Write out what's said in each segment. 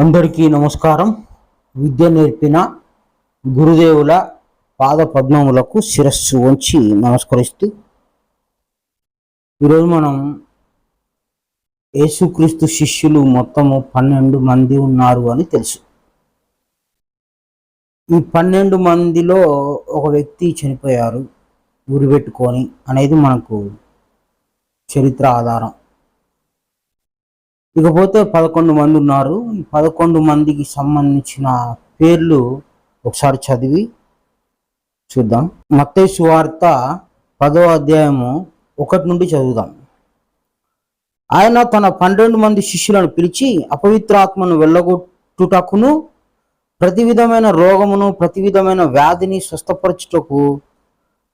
అందరికీ నమస్కారం. విద్య నేర్పిన గురుదేవుల పాద పద్మములకు శిరస్సు వంచి నమస్కరిస్తూ ఈరోజు మనం యేసుక్రీస్తు శిష్యులు మొత్తము పన్నెండు మంది ఉన్నారు అని తెలుసు. ఈ పన్నెండు మందిలో ఒక వ్యక్తి చనిపోయారు ఉరిపెట్టుకొని అనేది మనకు చరిత్ర ఆధారం. ఇకపోతే పదకొండు మంది ఉన్నారు. ఈ పదకొండు మందికి సంబంధించిన పేర్లు ఒకసారి చదివి చూద్దాం. మత్తయి సువార్త పదో అధ్యాయము ఒకటి నుండి చదువుదాం. ఆయన తన పన్నెండు మంది శిష్యులను పిలిచి అపవిత్రాత్మను వెళ్ళగొట్టుటకును ప్రతి విధమైన రోగమును ప్రతి విధమైన వ్యాధిని స్వస్థపరచుటకు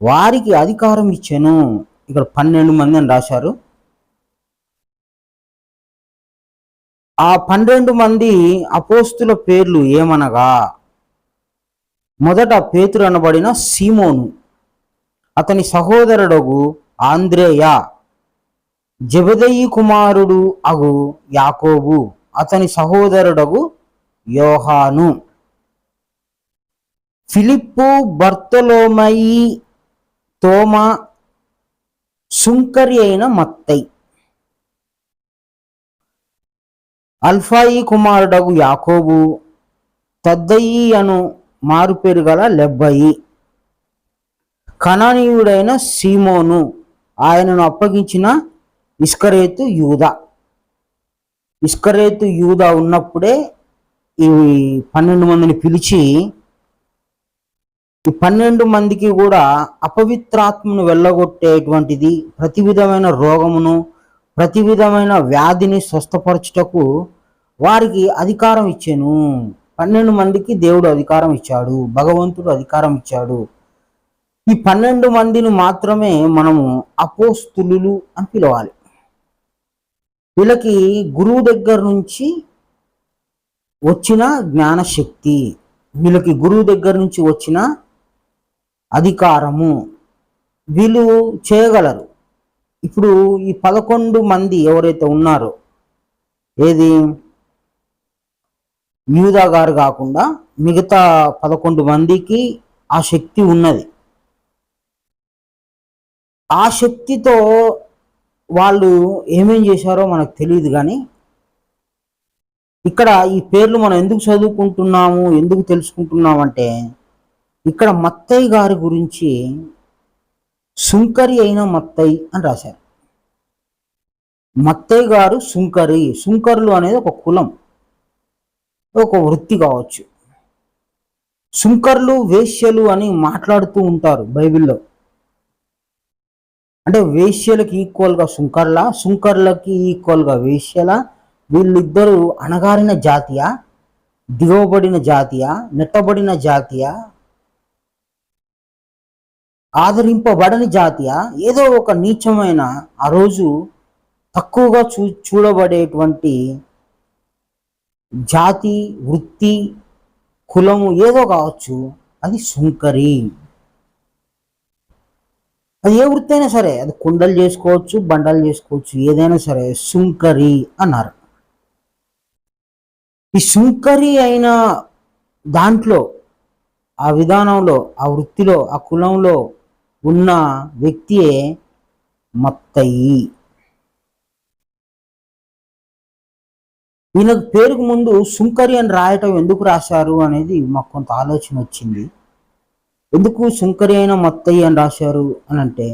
వారికి అధికారం ఇచ్చాను. ఇక్కడ పన్నెండు మంది అని రాశారు. ఆ పన్నెండు మంది అపోస్తుల పేర్లు ఏమనగా? మొదట పేతురు అనబడిన సీమోను అతని సహోదరుడగు ఆంద్రేయ జబదయి కుమారుడు అగు యాకోబు అతని సహోదరుడగు యోహాను. ఫిలిప్పు బర్తలోమయి తోమ సుంకరి అయిన మత్తై అల్ఫాయి కుమారుడగు యాకోబు తద్దయి అను మారుపేరు గల లెబ్బయి. కణానీయుడైన సీమోను ఆయనను అప్పగించిన ఇస్కరేతు యూద. ఇస్కరేతు యూద ఉన్నప్పుడే ఈ పన్నెండు మందిని పిలిచి ఈ పన్నెండు మందికి కూడా అపవిత్రాత్మను వెళ్ళగొట్టేటువంటిది ప్రతి విధమైన రోగమును ప్రతి విధమైన వ్యాధిని స్వస్థపరచుటకు వారికి అధికారం ఇచ్చాను. పన్నెండు మందికి దేవుడు అధికారం ఇచ్చాడు. భగవంతుడు అధికారం ఇచ్చాడు. ఈ పన్నెండు మందిని మాత్రమే మనము అపోస్తులు అని పిలవాలి. వీళ్ళకి గురువు దగ్గర నుంచి వచ్చిన జ్ఞానశక్తి వీళ్ళకి గురువు దగ్గర నుంచి వచ్చిన అధికారము వీళ్ళు చేయగలరు. ఇప్పుడు ఈ పదకొండు మంది ఎవరైతే ఉన్నారో ఏది? యూదా గారు కాకుండా మిగతా పదకొండు మందికి ఆ శక్తి ఉన్నది. ఆ శక్తితో వాళ్ళు ఏమేం చేశారో మనకు తెలియదు కానీ ఇక్కడ ఈ పేర్లు మనం ఎందుకు చదువుకుంటున్నాము ఎందుకు తెలుసుకుంటున్నామంటే ఇక్కడ మత్తయ్య గారి గురించి సుంకరి అయిన మత్తయ్య అని రాశారు. మత్తయ్య గారు సుంకరి సుంకరులు అనేది ఒక కులం. ఒక వృత్తి కావచ్చు. శుంకర్లు వేశ్యలు అని మాట్లాడుతూ ఉంటారు బైబిల్లో. అంటే వేశ్యలకు ఈక్వల్గా శుంకర్ల శుంకర్లకి ఈక్వల్గా వేశ్యల వీళ్ళిద్దరూ అణగారిన జాతీయ దిగవబడిన జాతీయ నెట్టబడిన జాతీయ ఆదరింపబడని జాతీయ ఏదో ఒక నీచమైన ఆ రోజు తక్కువగా చూ చూడబడేటువంటి జాతి వృత్తి కులము ఏదో కావచ్చు అది సుంకరి. అది ఏ వృత్తి అయినా సరే అది కుండలు చేసుకోవచ్చు బండలు చేసుకోవచ్చు ఏదైనా సరే సుంకరి అన్నారు. ఈ సుంకరి అయిన దాంట్లో ఆ విధానంలో ఆ వృత్తిలో ఆ కులంలో ఉన్న వ్యక్తియే మత్తయి. ఈయనకు పేరుకు ముందు సుంకరి అని రాయటం ఎందుకు రాశారు అనేది మాకు కొంత ఆలోచన వచ్చింది. ఎందుకు సుంకరి అయిన మత్తయ్య అని రాశారు అని అంటే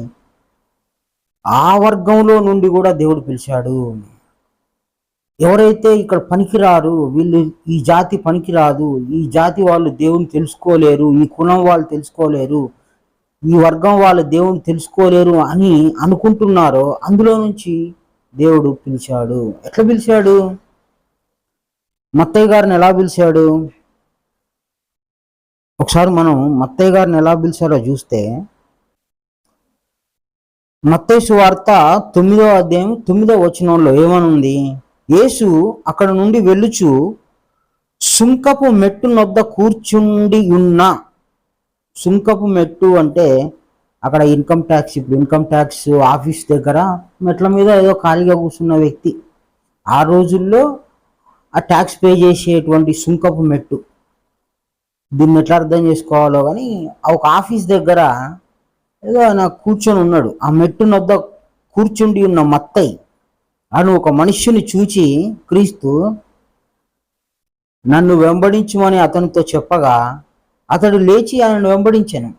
ఆ వర్గంలో నుండి కూడా దేవుడు పిలిచాడు. ఎవరైతే ఇక్కడ పనికిరారు వీళ్ళు ఈ జాతి పనికిరాదు ఈ జాతి వాళ్ళు దేవుని తెలుసుకోలేరు ఈ కులం వాళ్ళు తెలుసుకోలేరు ఈ వర్గం వాళ్ళు దేవుని తెలుసుకోలేరు అని అనుకుంటున్నారో అందులో నుంచి దేవుడు పిలిచాడు. ఎట్లా పిలిచాడు? మత్తయ్య గారిని ఎలా పిలిచాడు? ఒకసారి మనం మత్తయ్య గారిని ఎలా పిలిచారో చూస్తే మత్తయ్య సువార్త తొమ్మిదో అధ్యాయం తొమ్మిదో వచనంలో ఏమనుంది? యేసు అక్కడ నుండి వెళ్ళుచు సుంకపు మెట్టు నొద్ద కూర్చుండి ఉన్న. సుంకపు మెట్టు అంటే అక్కడ ఇన్కమ్ ట్యాక్స్ ఇప్పుడు ఇన్కమ్ ట్యాక్స్ ఆఫీస్ దగ్గర మెట్ల మీద ఏదో ఖాళీగా కూర్చున్న వ్యక్తి. ఆ రోజుల్లో ఆ ట్యాక్స్ పే చేసేటువంటి సుంకపు మెట్టు. దీన్ని ఎట్లా అర్థం చేసుకోవాలో కానీ ఒక ఆఫీస్ దగ్గర ఏదో ఆయన కూర్చొని ఉన్నాడు. ఆ మెట్టు నొద్ద కూర్చుండి ఉన్న మత్తయి అను ఒక మనుష్యుని చూచి క్రీస్తు నన్ను వెంబడించమని అతనితో చెప్పగా అతడు లేచి ఆయనను వెంబడించాను.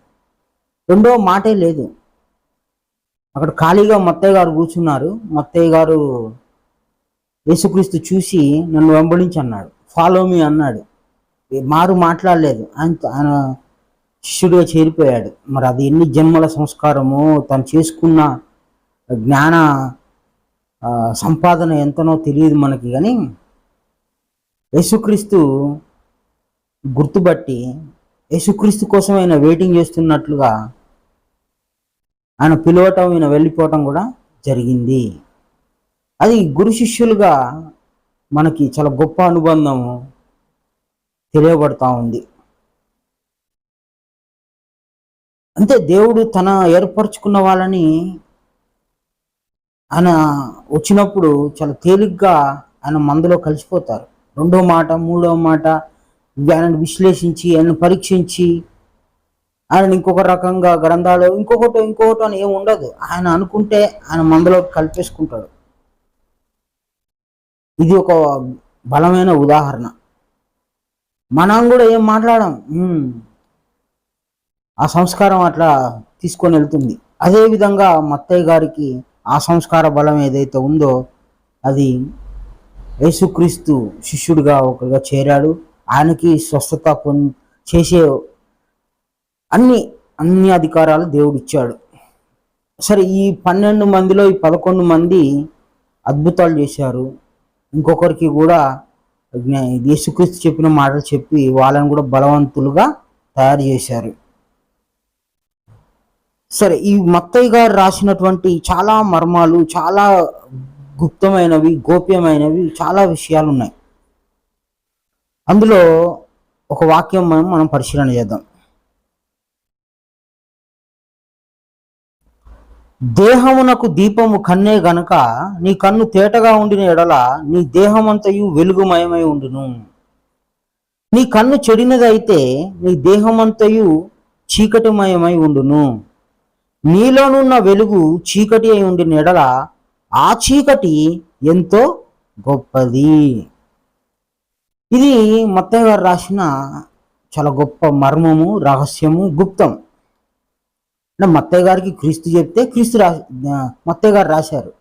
రెండో మాటే లేదు. అక్కడ ఖాళీగా మత్తయ్య గారు కూర్చున్నారు. మత్తయ్య గారు యేసుక్రీస్తు చూసి నన్ను వెంబడించి అన్నాడు. ఫాలో మీ అన్నాడు. మారు మాట్లాడలేదు ఆయన ఆయన శిష్యుడిగా చేరిపోయాడు. మరి అది ఎన్ని జన్మల సంస్కారమో తను చేసుకున్న జ్ఞాన సంపాదన ఎంతనో తెలియదు మనకి. కానీ యేసుక్రీస్తు గుర్తుబట్టి యేసుక్రీస్తు కోసం ఆయన వెయిటింగ్ చేస్తున్నట్లుగా ఆయన పిలవటం ఈయన వెళ్ళిపోవటం కూడా జరిగింది. అది గురు శిష్యులుగా మనకి చాలా గొప్ప అనుబంధము తెలియబడతా ఉంది. అంతే దేవుడు తన ఏర్పరచుకున్న వాళ్ళని ఆయన వచ్చినప్పుడు చాలా తేలిగ్గా ఆయన మందులో కలిసిపోతారు. రెండో మాట మూడో మాట ఆయనను విశ్లేషించి ఆయనను పరీక్షించి ఆయన ఇంకొక రకంగా గ్రంథాలు ఇంకొకటో ఇంకొకటో అని ఏమి ఉండదు. ఆయన అనుకుంటే ఆయన మందులో కలిపేసుకుంటాడు. ఇది ఒక బలమైన ఉదాహరణ. మనం కూడా ఏం మాట్లాడం ఆ సంస్కారం అట్లా తీసుకొని వెళ్తుంది. అదే విధంగా మత్తయ్య గారికి ఆ సంస్కార బలం ఏదైతే ఉందో అది యేసుక్రీస్తు శిష్యుడిగా ఒకరిగా చేరాడు. ఆయనకి స్వస్థత పొంది చేసే అన్ని అన్ని అధికారాలు దేవుడు ఇచ్చాడు. సరే ఈ పన్నెండు మందిలో ఈ పదకొండు మంది అద్భుతాలు చేశారు. ఇంకొకరికి కూడా యేసుక్రీస్తు చెప్పిన మాటలు చెప్పి వాళ్ళని కూడా బలవంతులుగా తయారు చేశారు. సరే ఈ మత్తయ్య గారు రాసినటువంటి చాలా మర్మాలు చాలా గుప్తమైనవి గోప్యమైనవి చాలా విషయాలు ఉన్నాయి అందులో ఒక వాక్యం మనం మనం పరిశీలన చేద్దాం. దేహమునకు దీపము కన్నే గనక నీ కన్ను తేటగా ఉండిన ఎడల నీ దేహమంతయు వెలుగుమయమై ఉండును. నీ కన్ను చెడినదైతే నీ దేహమంతయు చీకటిమయమై ఉండును. నీలోనున్న వెలుగు చీకటి అయి ఉండిన ఎడల ఆ చీకటి ఎంతో గొప్పది. ఇది మత్తయ్య గారు రాసిన చాలా గొప్ప మర్మము రహస్యము గుప్తం. అంటే మత్తయ్య గారికి క్రీస్తు చెప్తే క్రీస్తు రా మత్తయ్య గారు రాశారు.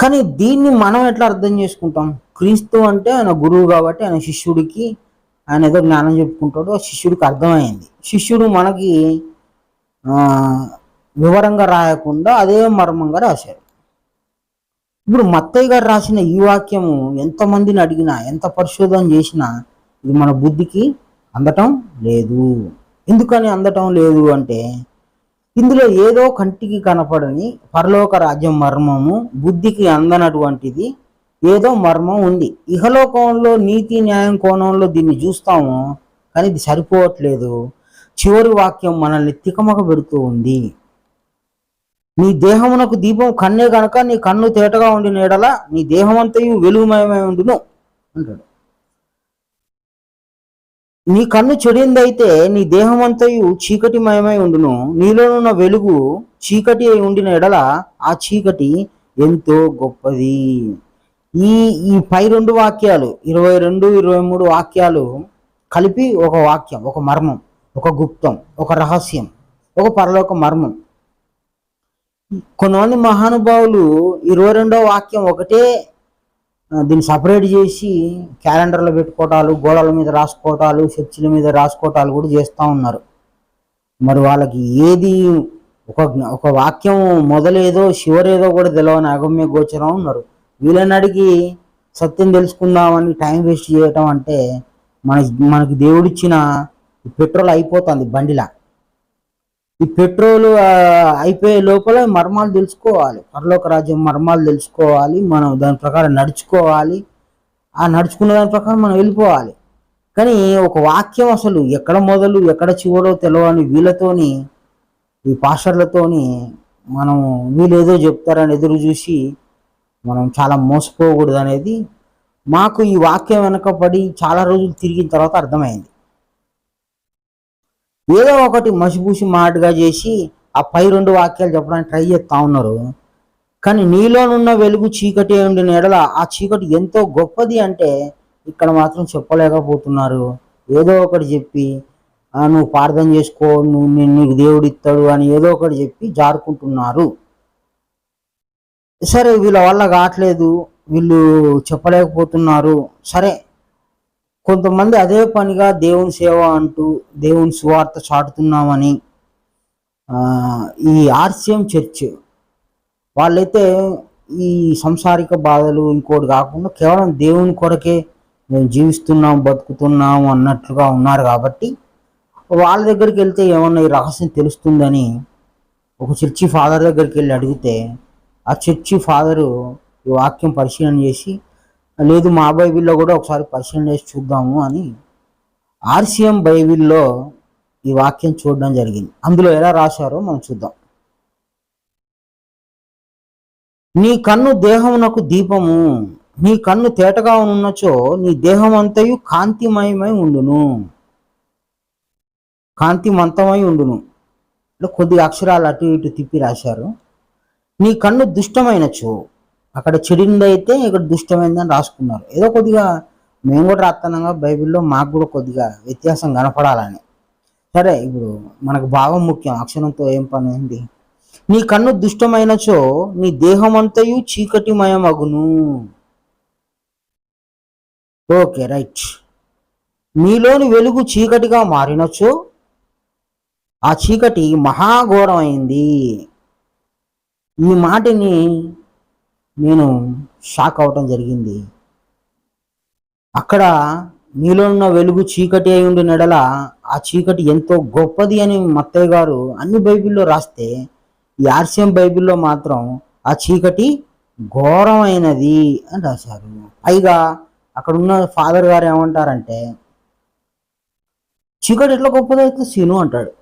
కానీ దీన్ని మనం ఎట్లా అర్థం చేసుకుంటాం? క్రీస్తు అంటే ఆయన గురువు కాబట్టి ఆయన శిష్యుడికి ఆయన ఏదో జ్ఞానం చెప్పుకుంటాడు ఆ శిష్యుడికి అర్థమైంది. శిష్యుడు మనకి వివరంగా రాయకుండా అదే మర్మంగా రాశారు. ఇప్పుడు మత్తయ్య గారు రాసిన ఈ వాక్యము ఎంతమందిని అడిగినా ఎంత పరిశోధన చేసినా ఇది మన బుద్ధికి అందటం లేదు. ఎందుకని అందటం లేదు అంటే ఇందులో ఏదో కంటికి కనపడని పరలోక రాజ్యం మర్మము బుద్ధికి అందనటువంటిది ఏదో మర్మం ఉంది. ఇహలోకంలో నీతి న్యాయం కోణంలో దీన్ని చూస్తాము కానీ ఇది సరిపోవట్లేదు. చివరి వాక్యం మనల్ని తికమక పెడుతూ ఉంది. నీ దేహమునకు దీపం కన్నే కనుక నీ కన్ను తేటగా ఉండిన ఎడల నీ దేహమంతయు వెలుగుమయమై ఉండును అంటాడు. నీ కన్ను చెడిందైతే నీ దేహమంతయు చీకటిమయమై ఉండును. నీలోనున్న వెలుగు చీకటి అయి ఉండిన ఎడల ఆ చీకటి ఎంతో గొప్పది. ఈ ఈ పై రెండు వాక్యాలు ఇరవై రెండు ఇరవై మూడు వాక్యాలు కలిపి ఒక వాక్యం ఒక మర్మం ఒక గుప్తం ఒక రహస్యం ఒక పరలోక మర్మం. కొంతమంది మహానుభావులు ఇరవై రెండో వాక్యం ఒకటే దీన్ని సపరేట్ చేసి క్యాలెండర్లో పెట్టుకోవటాలు గోడల మీద రాసుకోవటాలు చర్చిల మీద రాసుకోవటాలు కూడా చేస్తూ ఉన్నారు. మరి వాళ్ళకి ఏది ఒక ఒక వాక్యం మొదలేదో చివరేదో కూడా తెలవని అగమ్య గోచరం ఉన్నారు. వీళ్ళని అడిగి సత్యం తెలుసుకుందామని టైం వేస్ట్ చేయటం అంటే మన మనకి దేవుడిచ్చిన పెట్రోల్ అయిపోతుంది బండిలా. ఈ పెట్రోల్ అయిపోయే లోపల మర్మాలు తెలుసుకోవాలి. పరలోక రాజ్యం మర్మాలు తెలుసుకోవాలి. మనం దాని ప్రకారం నడుచుకోవాలి. ఆ నడుచుకున్న దాని ప్రకారం మనం వెళ్ళిపోవాలి. కానీ ఒక వాక్యం అసలు ఎక్కడ మొదలు ఎక్కడ చివరో తెలియని వీళ్ళతోని ఈ పాస్టర్లతోని మనం వీళ్ళేదో ఏదో చెప్తారని ఎదురు చూసి మనం చాలా మోసపోకూడదు అనేది మాకు ఈ వాక్యం వెనకబడి చాలా రోజులు తిరిగిన తర్వాత అర్థమైంది. ఏదో ఒకటి మసిపూసి మాటగా చేసి ఆ పై రెండు వాక్యాలు చెప్పడానికి ట్రై చేస్తా ఉన్నారు. కానీ నీలోనున్న వెలుగు చీకటి ఉండిన ఎడల ఆ చీకటి ఎంతో గొప్పది అంటే ఇక్కడ మాత్రం చెప్పలేకపోతున్నారు. ఏదో ఒకటి చెప్పి నువ్వు ప్రార్థన చేసుకో నువ్వు నీకు దేవుడు ఇస్తాడు అని ఏదో ఒకటి చెప్పి జారుకుంటున్నారు. సరే వీళ్ళ వల్ల కావట్లేదు. వీళ్ళు చెప్పలేకపోతున్నారు. సరే కొంతమంది అదే పనిగా దేవుని సేవ అంటూ దేవుని సువార్త చాటుతున్నామని ఈ ఆర్సిఎం చర్చ్ వాళ్ళైతే ఈ సంసారిక బాధలు ఇంకోటి కాకుండా కేవలం దేవుని కొరకే మేము జీవిస్తున్నాం బతుకుతున్నాం అన్నట్లుగా ఉన్నారు కాబట్టి వాళ్ళ దగ్గరికి వెళ్తే ఏమన్నా ఈ రహస్యం తెలుస్తుందని ఒక చర్చి ఫాదర్ దగ్గరికి వెళ్ళి అడిగితే ఆ చర్చి ఫాదరు ఈ వాక్యం పరిశీలన చేసి లేదు మా బైబిల్లో కూడా ఒకసారి పరిశీలన చేసి చూద్దాము అని ఆర్సిఎం బైబిల్లో ఈ వాక్యం చూడడం జరిగింది. అందులో ఎలా రాశారో మనం చూద్దాం. నీ కన్ను దేహమునకు దీపము నీ కన్ను తేటగా ఉన్నచో నీ దేహం అంతయు కాంతిమయమై ఉండును. కాంతిమంతమై ఉండును. కొద్దిగా అక్షరాలు అటు ఇటు తిప్పి రాశారు. నీ కన్ను దుష్టమైనచో అక్కడ చెడిందైతే ఇక్కడ దుష్టమైందని రాసుకున్నారు. ఏదో కొద్దిగా మేము కూడా రాస్తున్నాగా బైబిల్లో మాకు కూడా కొద్దిగా వ్యత్యాసం కనపడాలని. సరే ఇప్పుడు మనకు భావం ముఖ్యం. అక్షరంతో ఏం పని ఉంది? నీ కన్ను దుష్టమైనచో నీ దేహమంతయు చీకటిమయమగును. Okay right. నీలోని వెలుగు చీకటిగా మారినచో ఆ చీకటి మహాఘోరమైంది. ఈ మాటని నేను షాక్ అవటం జరిగింది. అక్కడ నీలో ఉన్న వెలుగు చీకటి అయి ఉండి నెడల ఆ చీకటి ఎంతో గొప్పది అని మత్తయ్య గారు అన్ని బైబిల్లో రాస్తే ఈ ఆర్సిఎం బైబిల్లో మాత్రం ఆ చీకటి ఘోరమైనది అని రాశారు. పైగా అక్కడ ఉన్న ఫాదర్ గారు ఏమంటారంటే చీకటి ఎట్లా గొప్పదవుతుంది సీను అంటాడు.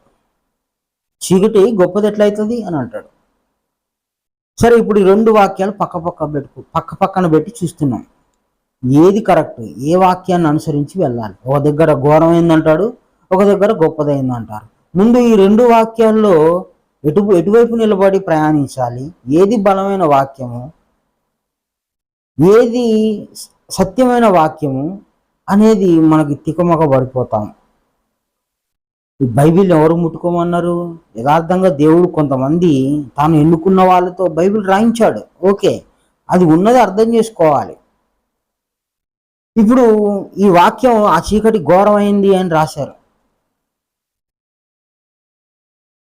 చీకటి గొప్పది ఎట్లయితుంది అని అంటాడు. సరే ఇప్పుడు ఈ రెండు వాక్యాలు పక్క పక్క పెట్టుకు పక్క పక్కన పెట్టి చూస్తున్నాం. ఏది కరెక్ట్? ఏ వాక్యాన్ని అనుసరించి వెళ్ళాలి? ఒక దగ్గర ఘోరమైందంటాడు ఒక దగ్గర గొప్పదైందంటారు. ముందు ఈ రెండు వాక్యాల్లో ఎటు ఎటువైపు నిలబడి ప్రయాణించాలి? ఏది బలమైన వాక్యము? ఏది సత్యమైన వాక్యము? అనేది మనకి తికమక పడిపోతాం. ఈ బైబిల్ ఎవరు ముట్టుకోమన్నారు? యథార్థంగా దేవుడు కొంతమంది తాను ఎన్నుకున్న వాళ్ళతో బైబిల్ రాయించాడు. ఓకే అది ఉన్నది అర్థం చేసుకోవాలి. ఇప్పుడు ఈ వాక్యం ఆ చీకటి ఘోరమైంది అని రాశారు.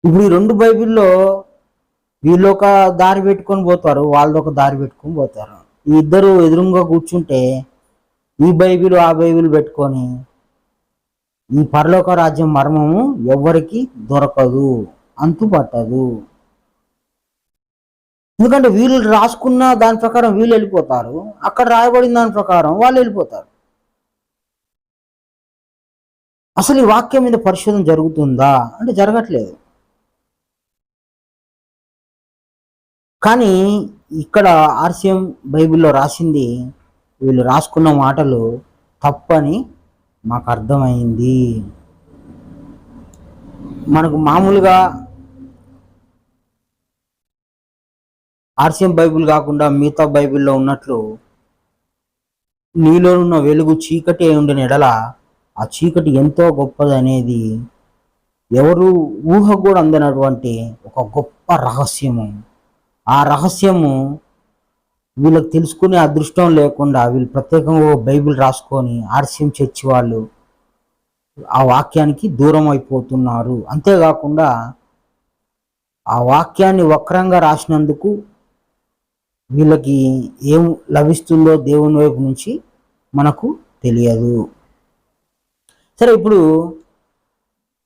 ఇప్పుడు ఈ రెండు బైబిల్లో వీళ్ళు ఒక దారి పెట్టుకొని పోతారు వాళ్ళు ఒక దారి పెట్టుకొని పోతారు. ఈ ఇద్దరు ఎదురుగా కూర్చుంటే ఈ బైబిల్ ఆ బైబిల్ పెట్టుకొని ఈ పరలోక రాజ్యం మర్మము ఎవ్వరికి దొరకదు అంతు పట్టదు ఎందుకంటే వీళ్ళు రాసుకున్న దాని ప్రకారం వీళ్ళు వెళ్ళిపోతారు అక్కడ రాయబడిన దాని ప్రకారం వాళ్ళు వెళ్ళిపోతారు. అసలు ఈ వాక్యం మీద పరిశోధన జరుగుతుందా? అంటే జరగట్లేదు. కానీ ఇక్కడ ఆర్సిఎం బైబిల్లో రాసింది వీళ్ళు రాసుకున్న మాటలు తప్పని మాకు అర్థమైంది మనకు మామూలుగా ఆర్సిఎం బైబిల్ కాకుండా మిగతా బైబిల్లో ఉన్నట్లు నీలో ఉన్న వెలుగు చీకటి అయి ఉండిన ఎడల ఆ చీకటి ఎంతో గొప్పది అనేది ఎవరు ఊహ కూడా అందనటువంటి ఒక గొప్ప రహస్యము. ఆ రహస్యము వీళ్ళకి తెలుసుకునే అదృష్టం లేకుండా వీళ్ళు ప్రత్యేకంగా బైబిల్ రాసుకొని ఆర్సిఎం చర్చి వాళ్ళు ఆ వాక్యానికి దూరం అయిపోతున్నారు. అంతేకాకుండా ఆ వాక్యాన్ని వక్రంగా రాసినందుకు వీళ్ళకి ఏం లభిస్తుందో దేవుని వైపు నుంచి మనకు తెలియదు. సరే ఇప్పుడు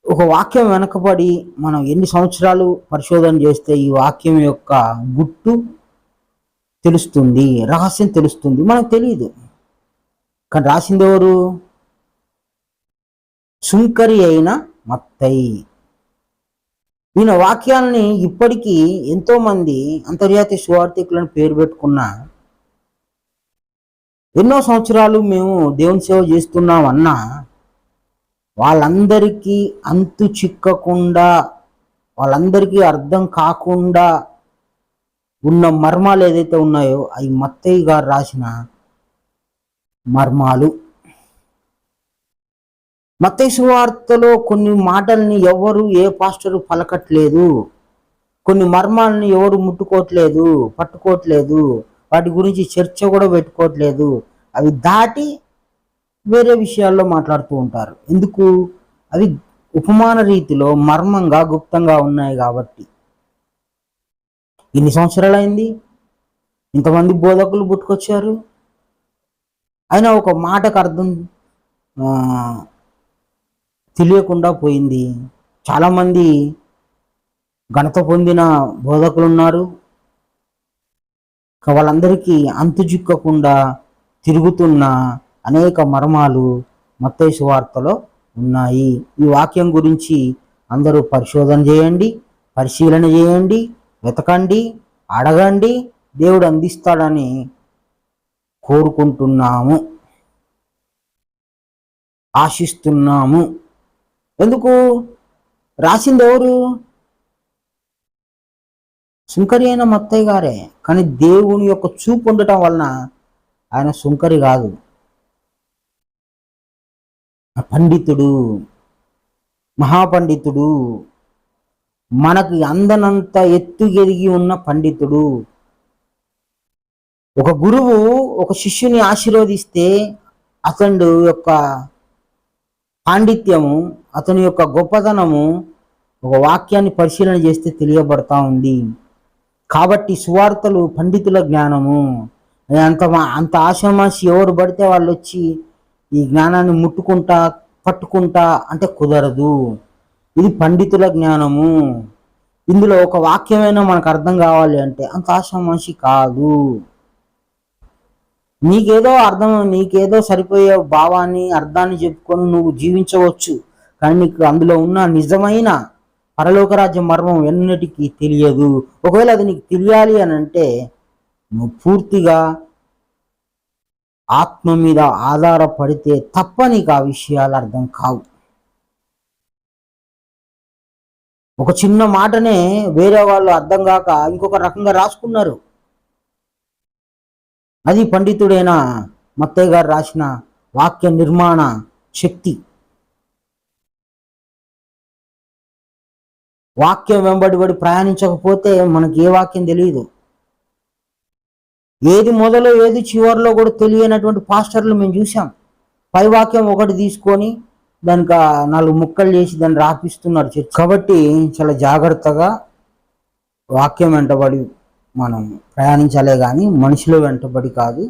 ఒక వాక్యం వెనకబడి మనం ఎన్ని సంవత్సరాలు పరిశోధన చేస్తే ఈ వాక్యం యొక్క గుట్టు తెలుస్తుంది రహస్యం తెలుస్తుంది మనకు తెలియదు కానీ రాసింది ఎవరు? సుంకరి అయిన మత్తయి. ఈయన వాక్యాలని ఇప్పటికీ ఎంతోమంది అంతర్జాతీయ సువార్థికులను పేరు పెట్టుకున్న ఎన్నో సంవత్సరాలు మేము దేవుని సేవ చేస్తున్నాం అన్నా వాళ్ళందరికీ అంతు చిక్కకుండా వాళ్ళందరికీ అర్థం కాకుండా ఉన్న మర్మాలు ఏదైతే ఉన్నాయో అవి మత్తయ్య గారు రాసిన మర్మాలు. మత్తయ్య సువార్తలో కొన్ని మాటల్ని ఎవరు ఏ పాస్టరు పలకట్లేదు. కొన్ని మర్మాలని ఎవరు ముట్టుకోవట్లేదు పట్టుకోవట్లేదు. వాటి గురించి చర్చ కూడా పెట్టుకోవట్లేదు. అవి దాటి వేరే విషయాల్లో మాట్లాడుతూ ఉంటారు. ఎందుకు? అవి ఉపమాన రీతిలో మర్మంగా గుప్తంగా ఉన్నాయి కాబట్టి. ఇన్ని సంవత్సరాలు అయింది ఇంతమంది బోధకులు పుట్టుకొచ్చారు? అయినా ఒక మాటకు అర్థం తెలియకుండా పోయింది. చాలామంది ఘనత పొందిన బోధకులు ఉన్నారు వాళ్ళందరికీ అంతు చిక్కకుండా తిరుగుతున్న అనేక మర్మాలు మత్తయి వార్తలో ఉన్నాయి. ఈ వాక్యం గురించి అందరూ పరిశోధన చేయండి పరిశీలన చేయండి. వెతకండి అడగండి దేవుడు అందిస్తాడని కోరుకుంటున్నాము. ఆశిస్తున్నాము. ఎందుకు? రాసింది ఎవరు? సుంకరి అయిన మత్తయ్య గారే. కానీ దేవుని యొక్క చూపు ఉండటం వలన ఆయన సుంకరి కాదు. పండితుడు మహాపండితుడు మనకి అందనంత ఎత్తు ఎదిగి ఉన్న పండితుడు. ఒక గురువు ఒక శిష్యుని ఆశీర్వదిస్తే అతడు యొక్క పాండిత్యము అతని యొక్క గొప్పతనము ఒక వాక్యాన్ని పరిశీలన చేస్తే తెలియబడతా ఉంది. కాబట్టి సువార్తలు పండితుల జ్ఞానము. అంత అంత ఆశమాసి ఎవరు పడితే వాళ్ళు వచ్చి ఈ జ్ఞానాన్ని ముట్టుకుంటా పట్టుకుంటా అంటే కుదరదు. ఇది పండితుల జ్ఞానము. ఇందులో ఒక వాక్యమైనా మనకు అర్థం కావాలి అంటే అంత ఆశామాషి కాదు. నీకేదో అర్థం నీకేదో సరిపోయే భావాన్ని అర్థాన్ని చెప్పుకొని నువ్వు జీవించవచ్చు. కానీ నీకు అందులో ఉన్న నిజమైన పరలోకరాజ్య మర్మం ఎన్నటికీ తెలియదు. ఒకవేళ అది నీకు తెలియాలి అని అంటే నువ్వు పూర్తిగా ఆత్మ మీద ఆధారపడితే తప్ప నీకు ఆ విషయాలు అర్థం కావు. ఒక చిన్న మాటనే వేరే వాళ్ళు అర్థం కాక ఇంకొక రకంగా రాసుకున్నారు. అది పండితుడైన మత్తయ్య గారు రాసిన వాక్య నిర్మాణ శక్తి. వాక్యం వెంబడిబడి ప్రయాణించకపోతే మనకి ఏ వాక్యం తెలియదు ఏది మొదలు ఏది చివరిలో కూడా తెలియనటువంటి పాస్టర్లు మేము చూసాం పై వాక్యం ఒకటి తీసుకొని దానికి నాలుగు ముక్కలు చేసి దాన్ని రాపిస్తున్నారు చర్చ. కాబట్టి చాలా జాగ్రత్తగా వాక్యం వెంటబడి మనం ప్రయాణించాలే కానీ మనుషులు వెంటబడి కాదు.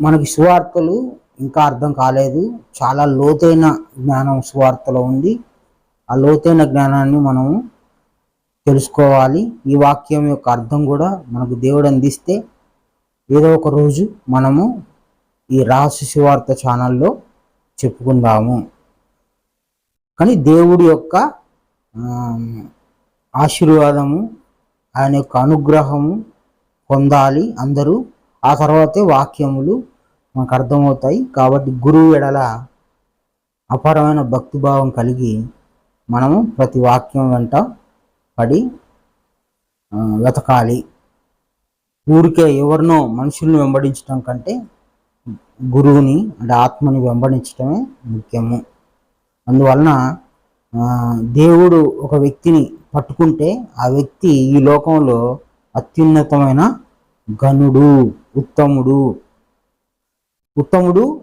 మనకి సువార్తలు ఇంకా అర్థం కాలేదు. చాలా లోతైన జ్ఞానం సువార్తలో ఉంది. ఆ లోతైన జ్ఞానాన్ని మనము తెలుసుకోవాలి. ఈ వాక్యం యొక్క అర్థం కూడా మనకు దేవుడు అందిస్తే ఏదో ఒక రోజు మనము ఈ రహస్య సువార్త ఛానల్లో చెప్పుకున్నాము కానీ దేవుడి యొక్క ఆశీర్వాదము ఆయన యొక్క అనుగ్రహము పొందాలి అందరూ. ఆ తర్వాతే వాక్యములు మనకు అర్థమవుతాయి. కాబట్టి గురువు ఎడల అపారమైన భక్తిభావం కలిగి మనము ప్రతి వాక్యం వెంట పడి వెతకాలి. ఊరికే ఎవరినో మనుషుల్ని వెంబడించడం కంటే గురువుని అంటే ఆత్మని వెంబడించడమే ముఖ్యము. అందువలన దేవుడు ఒక వ్యక్తిని పట్టుకుంటే ఆ వ్యక్తి ఈ లోకంలో అత్యున్నతమైన గనుడు ఉత్తముడు. ఉత్తముడు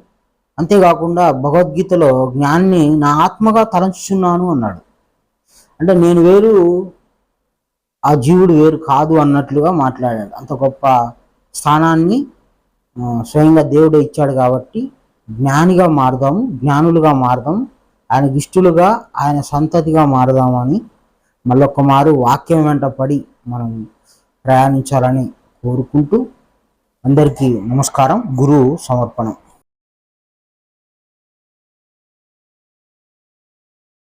అంతేకాకుండా భగవద్గీతలో జ్ఞాన్ని నా ఆత్మగా తలంచుచున్నాను అన్నాడు. అంటే నేను వేరు ఆ జీవుడు వేరు కాదు అన్నట్లుగా మాట్లాడాడు. అంత గొప్ప స్థానాన్ని స్వయంగా దేవుడే ఇచ్చాడు కాబట్టి జ్ఞానిగా మారదాము జ్ఞానులుగా మారదాం ఆయన ఇష్టలుగా ఆయన సంతతిగా మారదామని మళ్ళొక్క మారు వాక్యం వెంట పడి మనం ప్రయాణించాలని కోరుకుంటూ అందరికీ నమస్కారం గురువు సమర్పణం.